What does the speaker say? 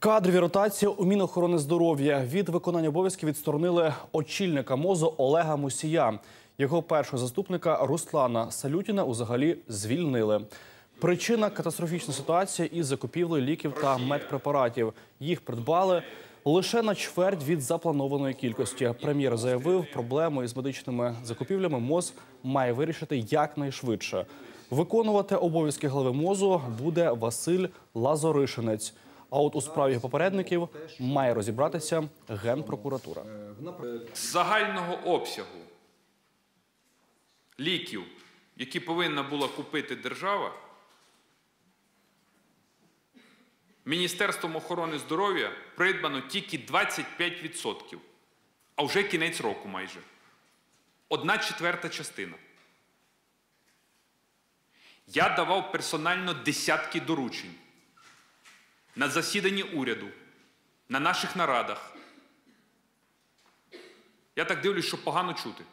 Кадрові ротації у Мінохорони здоров'я від виконання обов'язків відсторонили очільника мозу Олега Мусія. Його першого заступника Руслана Салютіна узагалі звільнили. Причина катастрофічна ситуація із закупівлею ліків та медпрепаратів. Їх придбали лише на чверть від запланованої кількості. Прем'єр заявив, проблему із медичними закупівлями МОЗ має вирішити якнайшвидше. Виконувати обов'язки голови мозу буде Василь Лазоришинець. А от у справі попередників має розібратися генпрокуратура. з загального обсягу ліків, які повинна була купити держава, Міністерством охорони здоров'я придбано тільки 25%, а вже кінець року майже. Одна четверта частина. Я давав персонально десятки доручень на засіданні уряду, на наших нарадах. Я так дивлюсь, що погано чути.